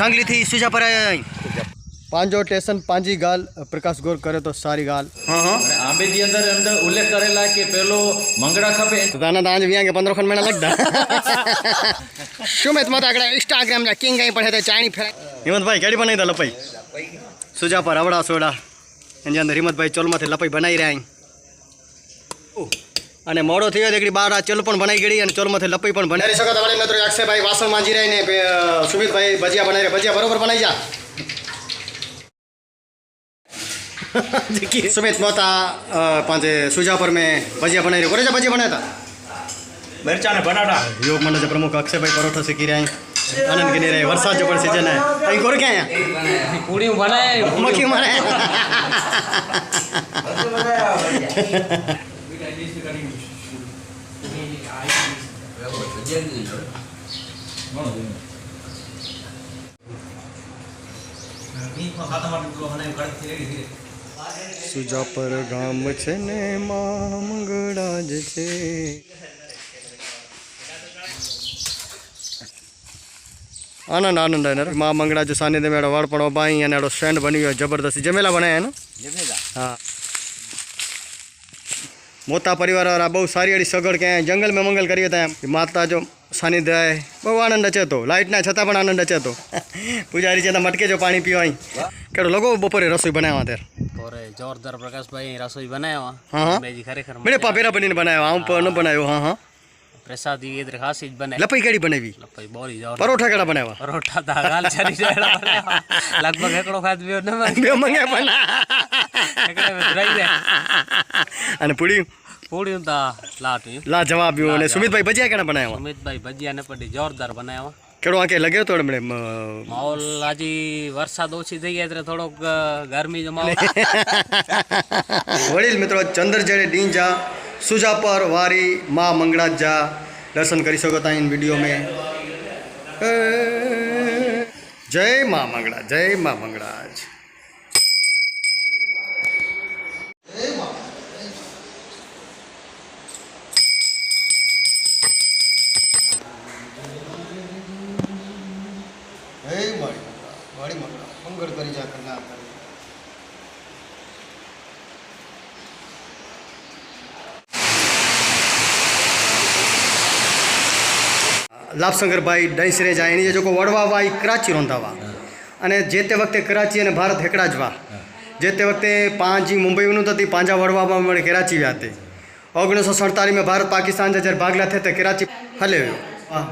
સાંગલીથી સુજા પર પાંજો સ્ટેશન પાંજી ગાલ પ્રકાશ ગોર કરે તો સારી ગાલ. હા હા. અને આંબેજી અંદર અંદર ઉલ્લેખ કરેલા કે પેલો મંગળા ખપે. તો તાના તાંજ વ્યાંગે પંદર ખંડ મહિના લગતા શું મેં તમારા આગળ ઇન્સ્ટાગ્રામ જા કિંગ કઈ પડે ચાણી ફેરાય હિંમતભાઈ કેડી બનાવી દા લપાઈ? સુજાપર અવડા સોડા. એની અંદર હિંમતભાઈ ચોલમાંથી લપાઈ બનાવી રહ્યા અને મોડો થયો એકડી બાર આ ચોલ પણ બનાવી ગઈ અને ચોલમાંથી લપી પણ બનાવી શકો તમારે મિત્રો અક્ષયભાઈ વાસણ માંજી રહીને સુમિતભાઈ ભજીયા બનાવી ભજીયા બરોબર બનાવી જા સુમિત મોતા પાંચે સુજાપર મેં ભજીયા બનાવી રહ્યો. કોરેજા ભજીયા બનાવ્યા મરચા અને બટાટા યોગ મંડળ પ્રમુખ અક્ષયભાઈ પરોઠો શીખી રહ્યા આનંદ ગીની રહે વરસાદ જો પણ સીઝન અહીં કોર ક્યાં પૂરી બનાય મખી મારે જલ્દી જોડે સુજાપર ગામ છે ને મા મંગળા જ છે. આનંદ આનંદ આનંદ. મા મંગળા જો સાનિધ્ય મેળો વાળપણો બાઈ અને એડો સ્ટેન્ડ બની ગયો જબરદસ્ત. જમેલા બનાયા ને જમેલા હા. મોટા પરિવાર વાળા બહુ સારી એડી સગડ ક્યાંય જંગલ મેં મંગલ કરીએ ત્યાં એમ. માતા જો સાનિધ્ય બહુ આનંદ અચે તો લાઇટ છતાં પણ આનંદ અચે તો પૂજારી છે મટકે જો પાણી પીવા અહીં. કેડો લગો બપોરે રસોઈ બનાવવા ત્યારે. પોરે જોરદાર પ્રકાશભાઈ રસોઈ બનાવ્યા. હા. ખરેખર મેં પાપેરા બનીને બનાવ્યો. આમ પણ બનાવ્યો. હા હા. પ્રસાદી એದ್ರ ખાસી જ બને લપઈ કેડી બનાવી. લપઈ બોરી પરોઠા કેડા બનાવ્યા. પરોઠા તા ગાલ ચરી જાય. લગભગ એકડો ખાત બેવ ન બે મંગ્યા. પણ. એકડે રહી જાય અને પૂડી પૂડ્યું તા લાટી લા જવાબ આવ્યો અને સુમિતભાઈ ભજીયા કેડા બનાવ્યા? અમિતભાઈ ભજીયા ને પડી જોરદાર બનાવ્યા. કેડો આંકે લગ્યો તો એમણે માહોલ હજી વરસાદ ઓછી થઈ ગયા એટલે થોડોક ગરમી જો માહોલ. વડીલ મિત્રો ચંદ્ર જડે ડીંજા સુજાપર વારી મા મંગળા જા દર્શન કરી શકો તા ઇન વીડિયો મેં. જય મા મંગળા જય મા મંગળા જ જય મારી મંગળા વાળી મંગળા મંગળ કરી જા કરના લાભશંકરભાઈ ડૈસરે જાય એની જે લોકો વડવાવા એ કરાચી રોંધાવા. અને જે તે વખતે કરાચી અને ભારત હેકડાજવા જે તે વખતે પાંજી મુંબઈનું થતી પાંજા વડવામાં મળે, કરાચી વ્યા તે. ઓગણીસો સડતાલીસમાં ભારત પાકિસ્તાન જ્યારે ભાગલા થયા તે કરાચી હલે.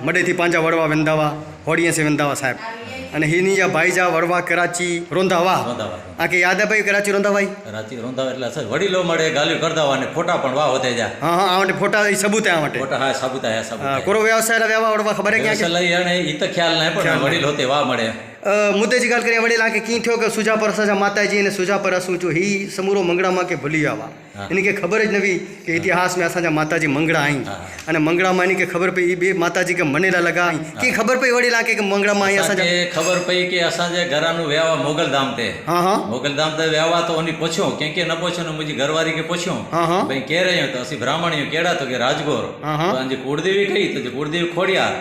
મડેથી પાંજા વડવા વેંદાવા હોડીએ સે વેંદાવા સાહેબ. અને હિની ભાઈજા વડવા કરાચી રોંધાવા. આ કે યાદ ભાઈ કરાચી રોંધાવાઈ? રાતી રોંધાવા એટલે સર વડીલો મળે ગાલ્યું કરતા અને ફોટા પણ વાહ હોતે જા. હા હા આવને ફોટા સબૂત આ માટે. ફોટા હા સાબુતા આ સબૂત કોરો વ્યવસાય વ્યવહાર વડવા ખબર હે ક્યાં કે? લઈ અને ઈ તો ખ્યાલ ના પણ વડીલ હોતે વાહ મળે. મુદ્દે જ ગાલ કરી વડેલા કે કી થયો કે સુજા પર સજા માતાજી અને સુજા પર અસું છું હી સમૂરો મંગળામાં કે ભૂલી આવા. એની કે ખબર જ નવી કે ઇતિહાસ મેં અસાજા માતાજી મંગળા આઈ. અને મંગળામાં એની કે ખબર પડી બે માતાજી કે મનેલા લગા આઈ. કી ખબર પડી વડેલા કે મંગળામાં અહીં અસાજા ખબર પડી કે અસાજે ઘરાનું વેવા મોગલધામ તે. હા હા. મોગલધામ તે વેવા તો ઓની પૂછ્યો કે કે ન પૂછ્યો ને મુજી ઘરવારી કે પૂછ્યો ભાઈ કે રહ્યો તો અસી બ્રાહ્મણીઓ કેડા તો કે રાજગોર. તો આંજી કુળદેવી કઈ તો જે કુળદેવી ખોડિયાર.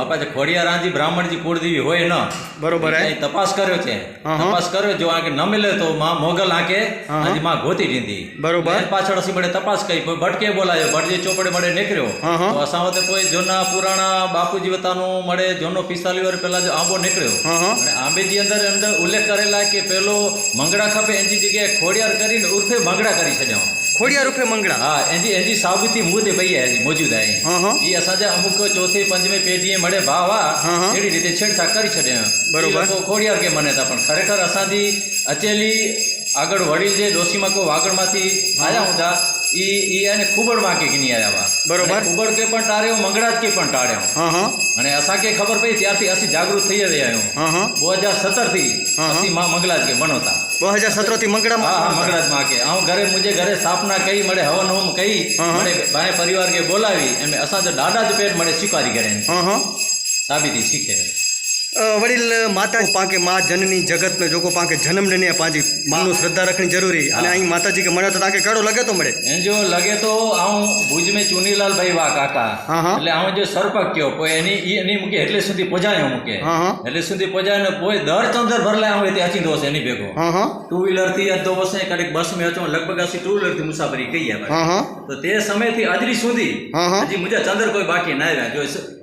બાપા જે ખોડિયાર આંજી બ્રાહ્મણજી કુળદેવી હોય ન. બરોબર. હે. તપાસ કર્યો છે. તપાસ કર્યો જો આંકે ન મિલે તો માં મોગલ આકે હા. માં ગોતી દીધી બરોબર. પાછળ સી બડે તપાસ કરી કોઈ ભટકે બોલાયો ભટજે ચોપડે મળે નીકળ્યો. તો અસાવતે કોઈ જૂના પુરાણા બાપુજી વતાનું મળે જોનો 45 વર્ષ પહેલા જો આંબો નીકળ્યો અને આંબેજી અંદર અંદર ઉલ્લેખ કરેલા કે પેલો મંગળા ખપે એની જગ્યાએ ખોડિયાર કરીને ઉર્ફે મંગળા કરી છડ્યો ખોડિયા રૂપે મંગળા હા એની એની साबुती મુદે પઈ હજી મોજૂદ હા. ઈ અસાંજા અમુક ચોથી પંચમી પેઢીએ મળે ભાવા. એવી રીતે છેડછાડ કરી છડ્યા બરોબર. લોકો ખોડિયાર કે મને તા પણ ખરેખર અસાંજી અચેલી આગળ વડીલ જે ડોશીમાં કો વાગડમાંથી આયા હતા ઈ ઈ એને ખુબડમાં કે ગીની આયા બરોબર. ખુબડ કે પણ તારે મંગળા જ કે પણ ટાળ્યો અને અસાંखे ખબર પડી ત્યારથી અસી જાગૃત થઈ હજાર સત્તરથી હા, હા. અસી માં મંગલાજ કે બનોતા બે હજાર સત્તરથી થી મંગળામાં? મંગલાજમાં કે. હું ઘરે મુજે ઘરે સ્થાપના કઈ મળે હવન હોમ કઈ મને ભાઈ પરિવાર કે બોલાવી એમ અસાં તો દાદા જ પેટ મળે સ્વીકારી કરે સાબિતી શીખે. વડીલ માતા પાંકે મા જનની જગત में જોકો પાંકે જન્મ લેને પાંજી માનું શ્રદ્ધા રાખણી જરૂરી. અને અહીં માતાજી કે મળે તો તાકે કડો લગે તો મળે. જો લગે તો આવું ભુજ મેં ચુનીલાલ ભાઈ વા કાકા. એટલે આવું જે સર્પક કયો કોઈ એની એની મૂકે એટલે સુધી પહોંચાયો મૂકે. એટલે સુધી પહોંચાય ને કોઈ દર ચંદર ભરલા આવે તે અચી હશે એની ભેગો. ટુ વ્હીલરથી અડધો વર્ષે કડક બસ મેં હતો લગભગ આસી ટુ વ્હીલરથી મુસાફરી કહી આવે. તો તે સમયથી આજરી સુધી હા, હા. હજી મુજે ચંદર કોઈ બાકી ના આવ્યા. જો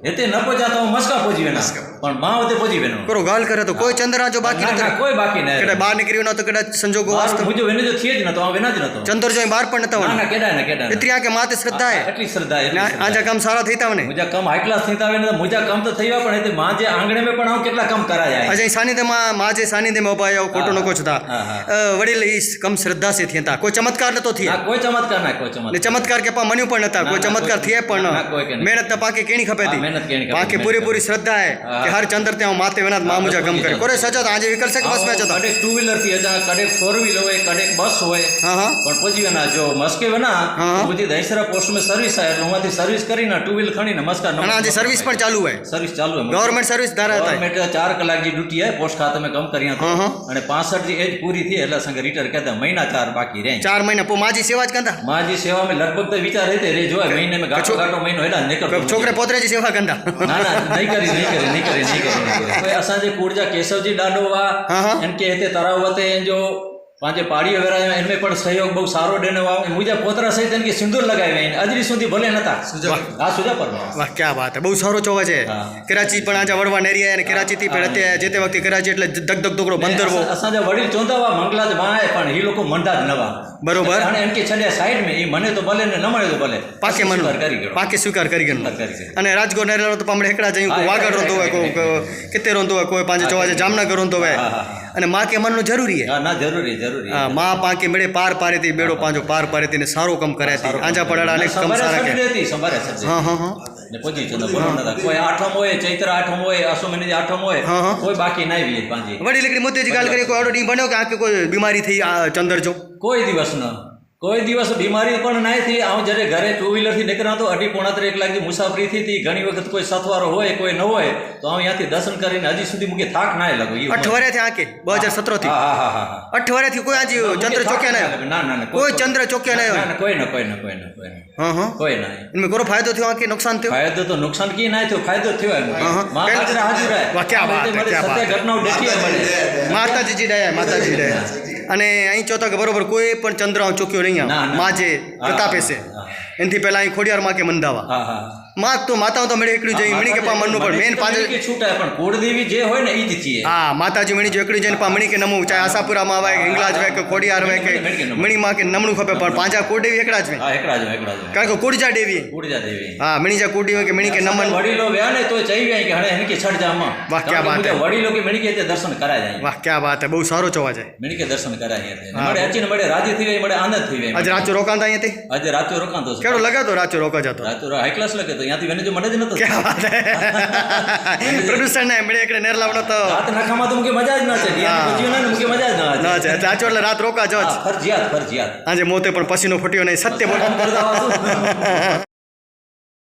હેતે ન પહોંચ્યા તો હું મસ્કા પહોંચી વેના પણ માવતે પહોંચી બેનો. કરો ગાલ કરે તો કોઈ ચંદ્રરાજો બાકી ના, ના, નથી કોઈ બાકી ન કેડા બહાર નીકળ્યો ન તો કદાચ સંજોગો વાસ્તવ મુજો વેને જો થયે જ નતો આ વેના જ નતો ચંદ્ર જોઈ બહાર પણ નતા ના ના કેડા ના કેડા એટલી આ કે માતે શ્રદ્ધા હે એટલી શ્રદ્ધા હે ને. આજા કામ સારા થઈતા મને મુજા કામ આટલા થઈતા થતા ને મુજા કામ તો થઈવા પણ એટલે માં જે આંગણે મે પણ આવ કેટલા કમ કરાયા આજે અહીં સાનિધ્યમાં માજે સાનિધ્યમાં ઊભા આવ ખોટો નકો છતા વડીલ ઈ કમ શ્રદ્ધા સે થયા કોઈ ચમત્કાર નતો ના થયા કોઈ ચમત્કાર ના કોઈ ને ચમત્કાર ચમત્કાર કે પા મન્યું પણ નતા કોઈ ચમત્કાર થીએ પણ ના. મહેનત તો પાકે કેણી ખપેતી પાકે પૂરી પૂરી શ્રદ્ધા હા. કે હર ચંદ્ર ત્યાં માતે વિના મા મુજા ગમ કરે. કોરે સજો તો આજે વિકલ છે કે બસ મેં જતો? કડેક ટુ વ્હીલરથી હતા કડેક ફોર વ્હીલર હોય કડેક બસ હોય. હા હા. પણ પછી વેના જો મસ્કે વેના હા. તો પછી દહીસરા પોસ્ટમાં સર્વિસ આવે એટલે હુંથી સર્વિસ કરીને ટુ વ્હીલ ખણીને મસ્કા અને આજે સર્વિસ પણ ચાલુ હોય. સર્વિસ ચાલુ હોય. ગવર્મેન્ટ સર્વિસ ધારા હતા ગવર્મેન્ટ ચાર કલાક જે ડ્યુટી હે પોસ્ટ ખાતે મેં કમ કરી હા, હા. અને પાસઠ જે એજ પૂરી થઈ એટલે સંગે રિટાયર કહેતા મહિના ચાર બાકી રહે. ચાર મહિના. પો માજી સેવા જ કંદા માજી સેવા મેં લગભગ તો વિચાર રહેતે રે જોય મહિને મેં ગાંઠો ગાંઠો મહિનો હેડા નીકળતો છોકરે પોતરેજી સેવા કંદા ના ના નહીં કરી નહીં કરી નહીં કરી जी करे कोई असांजे कूड़ जा केशव जी ॾाढो आहे इनके हिते तरावत जो પાંચે પાડીઓ વેરાયો એમને પણ સહયોગ બહુ સારો દેનો વાવ મુજબ પોતરા સહિત એને કે સિંદૂર લગાવ્યા. એને અજરી સુધી ભલે નતા. હા સુજા પર વાહ ક્યાં વાત હે. બહુ સારો ચોવા છે. કરાચી પણ આજે વડવા નેરિયા અને કરાચી થી પણ અત્યારે જે તે વખતે કરાચી એટલે ધક ધક દોકડો બંદરવો અસાંજા વડીલ ચોંધાવા મંગલા જ માય પણ એ લોકો મંડા જ નવા. બરોબર. અને એમ કે છડ્યા સાઈડ મે એ મને તો ભલે ને ન મળે તો ભલે. પાકે મન સ્વીકાર કરી ગયો. પાકે સ્વીકાર કરી ગયો. અને રાજગો નેરેલો તો પામડે હેકડા જઈ વાગડ રોતો હોય કોઈ કેતે રોતો હોય કોઈ પાંચે ચોવાજે જામનગર રોતો હોય. હા, હા, હા. અને માં કે મનનું જરૂરી હે. ના જરૂરી જરૂરી. હા માં પાંકે મેળે પાર પારેતી બેડો પાંજો પાર પારેતી ને સારો કમ કરે હતી આંજા પડાડા અનેક કમ સારા કે. હા હા હા. ને પછી ચંદ્ર બોલો કોઈ આઠમ હોય ચૈત્ર આઠમ હોય આસો મહિને આઠમ હોય. કોઈ બાકી ના આવી પાંજી. વડી લીકડી મોતીજી ગાલ કરી કોઈ ઓર્ડર બન્યો કે આ કોઈ બીમારી થઈ આ ચંદર જો કોઈ દિવસ ન કોઈ દિવસ બીમારી પણ નહીં થઈ. આવું જ્યારે ઘરે ટુ વ્હીલરથી નીકળ્યા તો અઢી પોણા ત્રણ કલાક મુસાફરી થઈ ઘણી વખત કોઈ સથવારો હોય કોઈ ન હોય તો આમ અહીંયાથી દર્શન કરીને હજી સુધી મૂકી થાક ના લાગો. અઠવાડિયા થી આકે બે હજાર સત્તરથી. હા હા હા હા હા. અઠવાડિયા થી કોઈ આજે ચંદ્ર ચોક્યા ના ના ના કોઈ ચંદ્ર ચોક્યા ના ના આવ્યો ના કોઈ ના કોઈ ના કોઈ ના. કોઈ ના કોઈ ના. એમને ઘણો ફાયદો થયો? આંકે નુકસાન થયો? ફાયદો તો નુકસાન કી ના થયો? ફાયદો થયો એમ હા, હા. માં પહેલા- હાજર. ઘટનાઓ દેખી મને માતાજી માતાજી દયા. અને અહીં ચોથા કે બરોબર કોઈ પણ ચંદ્ર ચોક્યો નહીં. માજે પ્રતાપે છે. એનાથી પહેલાં અહીં ખોડિયાર માં કે મંદાવા હા હા માં તો માતાઓ તો મળે એકલું જઈ મણી કે પા મનનું પણ મેન પાંચ કે છૂટાય પણ કુળદેવી જે હોય ને ઈ જ છીએ. હા માતાજી મણી જો એકલી જઈને પા મણી કે નમું ચાહે આશાપુરામાં આવે કે હિંગલાજ હોય કે ખોડિયાર હોય કે મણી કે કે નમણું ખપે પણ પાંચા કોડેવી એકડા જ હા એકડા જો એકડા જો કારણ કે કોડજા દેવી હા મણી જા કોડી હોય કે મણી કે નમન વડીલો વ્યા ને તો ચઈ વ્યા કે હણે એને કે છડ જામાં વાહ, ક્યાં વાત હે. વડીલો કે મણી કે તે દર્શન કરાય જાય. વાહ ક્યાં વાત હે બહુ સારો જોવા જાય. મણી કે દર્શન કરાય જાય મળે અચીને મળે રાજી થઈ જાય મળે આનંદ થઈ જાય આજે રાચો રોકાંતા અહીંયાથી? આજે રાતો રોકાતો છે લગાતો રાચો રોકા જતો? ત્યાંથી વેને જો મને જ નતો. ક્યાં વાત હે? પ્રોડ્યુસર ને મળે એકડે નેરલાવડો તો. રાત નાખામાં તો મુકે મજા જ ના છે. હા. ત્યાં પછી ના મુકે મજા જ ના ના છે રાચો એટલે રાત રોકા જો ફરજિયાત ફરજિયાત. આજે મોતે પણ પસીનો ફટ્યો નહીં સત્ય બોલ.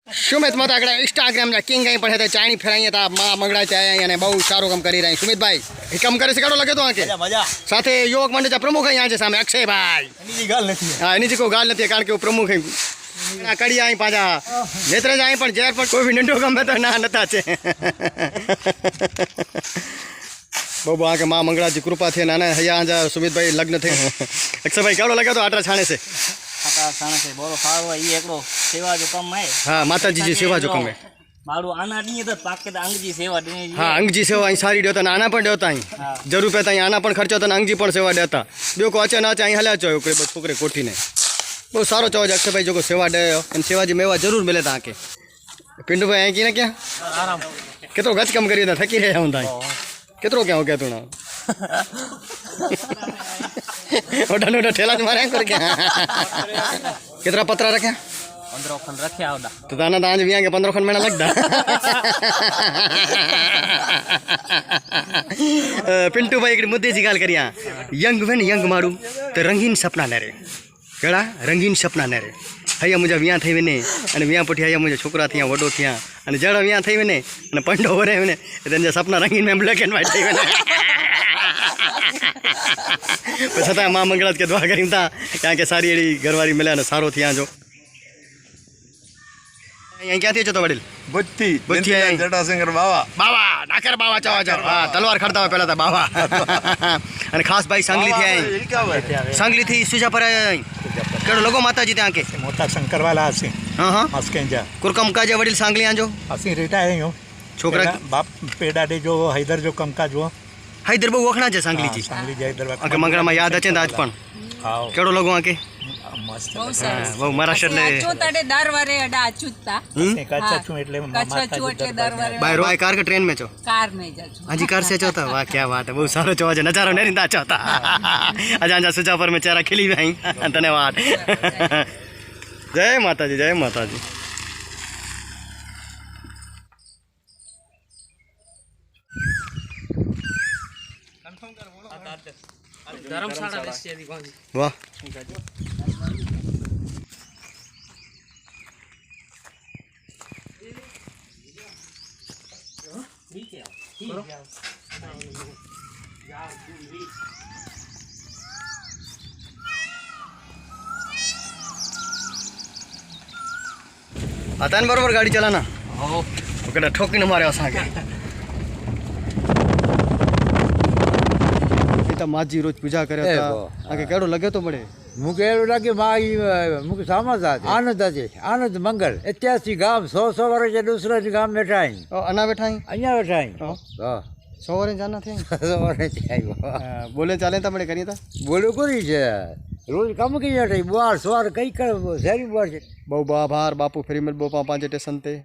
સુમિત મત આગળ ઇન્સ્ટાગ્રામ ના કિંગ અહીં પણ ચાણી ફેરાઈ હતા મા મંગળા ચાય અને બહુ સારું કામ કરી રહ્યા સુમિતભાઈ એ કામ કરે છે કેડો લાગે તો આંકે મજા સાથે યુવક મંડળ પ્રમુખ અહીંયા છે સામે અક્ષયભાઈ. એની ગાલ નથી. હા એની જે કોઈ ગાલ નથી કારણ કે હું પ્રમુખ અહીં કડી આઈ પાછા. નેત્ર જ આઈ પણ ઝેર પણ કોઈ નંડો ગમે તો ના નતા છે. બહુ આ કે મા મંગળાજી કૃપા છે નાના હૈયા આજા સુમિતભાઈ લગ્ન થઈ અક્ષરભાઈ કેવડો લગાવતો આટલા છાણે છે? હે. માતાજી સેવા જો કમે મારું આના તો પાકે અંગજી સેવા ડી હા અંગજી સેવા અહીં સારી દેતા આના પણ દેતા અહીં. જરૂર પહેતા અહીં આના પણ ખર્ચો અને અંગજી પણ સેવા દેતા. બે કો અચે અહીં હલ્યા છો છોકરે કોઠીને. બહુ સારો ચો અક્ષયભાઈ જોકો સેવા દે અને સેવાજી મેવા જરૂર મળે તા કે પિંડુભાઈ અહીં કીને ક્યાં? આરામ કેટલો ગચ કમ કરી થકી રહ્યા હું તાઈ. કેટલો ક્યાં કહેતું ના ઓડા નોડા ઠેલા માર્યા કર કે. કેટલા પતરા રાખ્યા? પંદરો ખંડ રખ્યા આવડા તો તાના તો આજે વ્યાં કે પંદર ખંડ મહિના લગતા પિન્ટુભાઈ એકડી મુદ્દેજી ગાલ કર્યા યંગ વેન યંગ મારું તો રંગીન સપના ને રે. કેળા? રંગીન સપના ને રે. હૈયા મુજા વ્યાં થઈ ને અને વ્યાં પછી અહીંયા મુજબ છોકરા થયા, વડો થયા, અને જળ વ્યાં થઈ ને અને પંડો વરે ને એટલે સપના રંગીન મેં બ્લેક એન્ડ વ્હાઈટ થઈ ને છતાં મા મંગળા જ કે દુઆ કરી તા, કારણ કે સારી એડી ઘરવાળી મળ્યા અને સારો થયા જો. અહીંયા ક્યાંથી છો તો વડીલ? બુદ્ધિ બુદ્ધિ આઈ. જટાશંકર બાવા. બાવા ડાકર બાવા ચાવા ચાવ. હા તલવાર ખડતા હોય પહેલા તો બાવા. અને ખાસ ભાઈ સાંગલીથી આવી સાંગલીથી સુજાપર કેડો લોકો માતાજી ત્યાં કે? મોટા શંકરવાલા હશે. હા હા. મસ્કેંજા કુરકમ કાજે વડીલ સાંગલી આંજો? હસી રિટાયર હું. છોકરા? બાપ પેડાડે જો હૈદર જો કમકાજ જો હૈદર બહુ વખણા છે સાંગલીજી સાંગલી જાય દરવાજા મંગળામાં યાદ છે ને આજ પણ. કેડો લોકો આંકે ટ્રેન મે હાજી કાર સે જોતા વાહ ક્યા વાત બહુ સારો જોવા છે. નજારો ને રીંદા જોતા આજા આજા સુજાપર મે ચહેરા ખીલી જય માતાજી. જય માતાજી. ધર્મશાળા બેસી હતી કોણ વાહ आता ना बरोबर गाडी चला ना हो ओके ठोकीने मारे असांखे એ તો માજી રોજ પૂજા કરે હતા. કે કેડો લગે તો પડે મૂકે એવું લાગે માઈ મૂકે સામત હતી આનંદ હતી આનંદ મંગલ. અત્યારથી ગામ સો સો વર્ષે દૂસરા ગામ બેઠા અહીં. અના બેઠા અહીં અહીંયા બેઠા અહીં. હા. સો વર્ષ જાના થયા? સો વર્ષ આવ્યો બોલે ચાલે તા પડે કરીએ તા બોલું કરી છે? રોજ કામ કઈ જાય બાર સવાર કઈ કરે શેરી બાર છે. બહુ આભાર બાપુ ફરી મિલ બોપા પાંચે ટેશન તે.